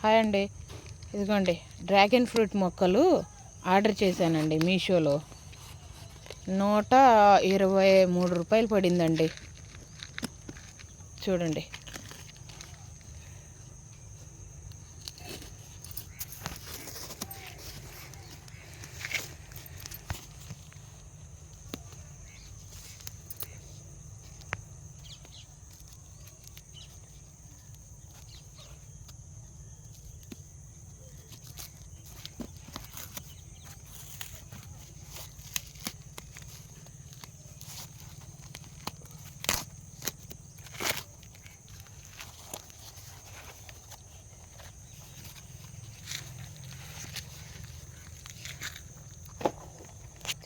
Hi అండి. ఇదిగోండి dragon fruit మొక్కలు ఆర్డర్ చేశానండి మీషోలో. నూట ఇరవై మూడు రూపాయలు పడిందండి. చూడండి.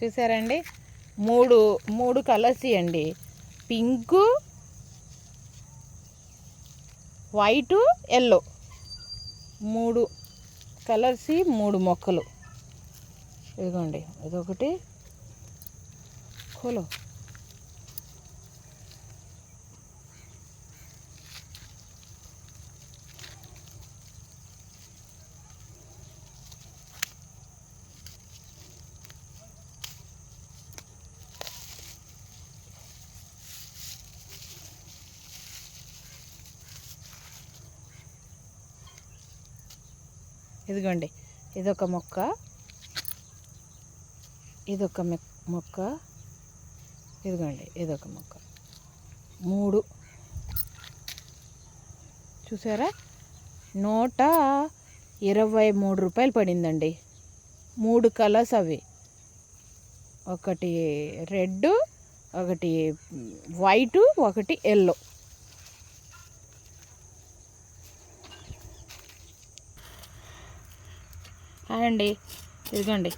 చూసారండి? మూడు మూడు కలర్స్ అండి పింకు వైటు ఎల్లో. మూడు కలర్స్ మూడు మొక్కలు. ఇదిగోండి ఇదొకటి హలో. ఇదిగోండి ఇదొక మొక్క ఇదొక మొక్క ఇదిగోండి ఇదొక మొక్క. మూడు. చూసారా? నూట ఇరవై మూడు రూపాయలు పడిందండి. మూడు కలర్స్ అవి. ఒకటి రెడ్ ఒకటి వైటు ఒకటి ఎల్లో. హాయ్ అండి. ఇదిగోండి.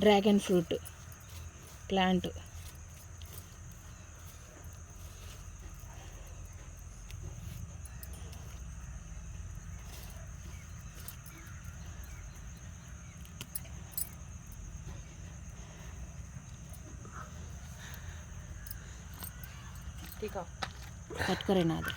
Dragon fruit plant. పట్టుకోరే నాది.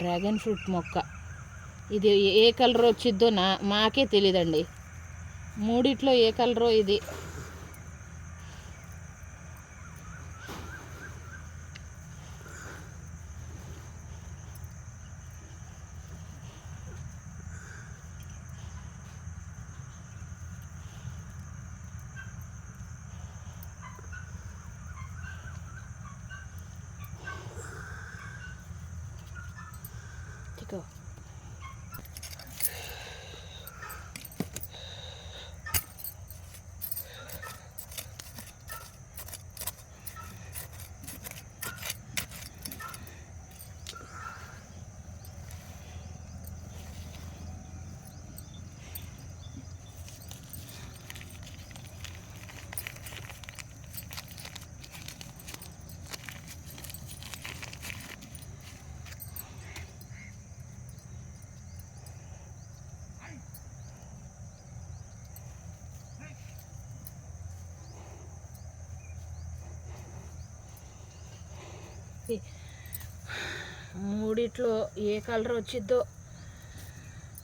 డ్రాగన్ ఫ్రూట్ మొక్క. ఇది ఏ కలర్ వచ్చిద్దో నా మాకే తెలియదండి మూడిట్లో ఏ కలరో ఇది. Go. మూడిట్లో ఏ కలర్ వచ్చిద్దో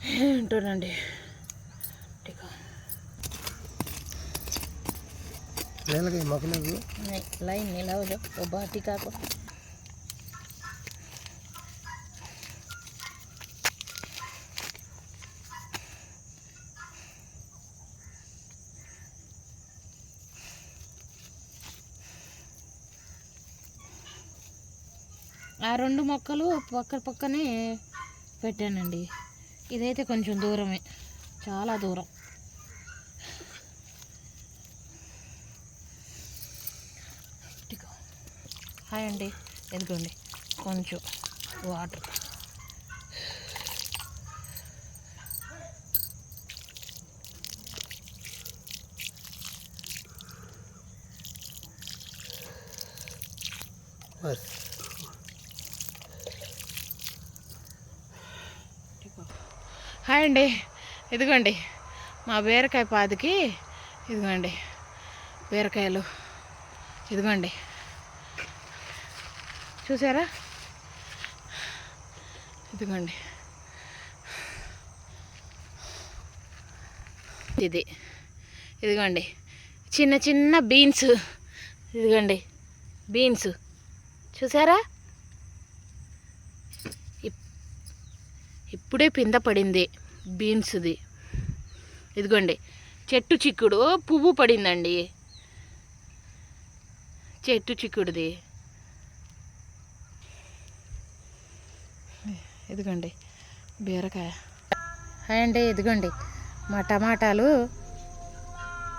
ఏంటోనండి. ఇదిగో. నేలకి మొక్కలేదు ఆ రెండు మొక్కలు పక్క పక్కనే పెట్టానండి. ఇదైతే కొంచెం దూరమే. చాలా దూరం. హాయ్ అండి. ఎదుగుండి కొంచెం వాటర్. బస్ హాయ్ అండి. ఇదిగోండి. మా బీరకాయ పాదికి ఇదిగోండి. బీరకాయలు. ఇదిగోండి. చూసారా? ఇదిగోండి. ఇది. ఇదిగోండి. చిన్న చిన్న బీన్స్. ఇదిగోండి. బీన్స్. చూసారా? ఇప్పుడే పింద పడింది బీన్స్ది. ఇదిగోండి చెట్టు చిక్కుడు పువ్వు పడిందండి. చెట్టు చిక్కుడుది. ఇదిగోండి బీరకాయ. అండి ఇదిగోండి మా టమాటాలు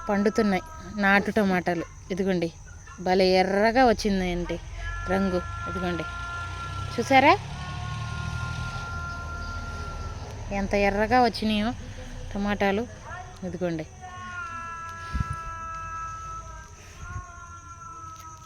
పండుతున్నాయి నాటు టమాటాలు. ఇదిగోండి భలే ఎర్రగా వచ్చిందండి రంగు. ఇదిగోండి చూసారా? ఎంత ఎర్రగా వచ్చినాయో టమాటాలు. ఇదిగోండి.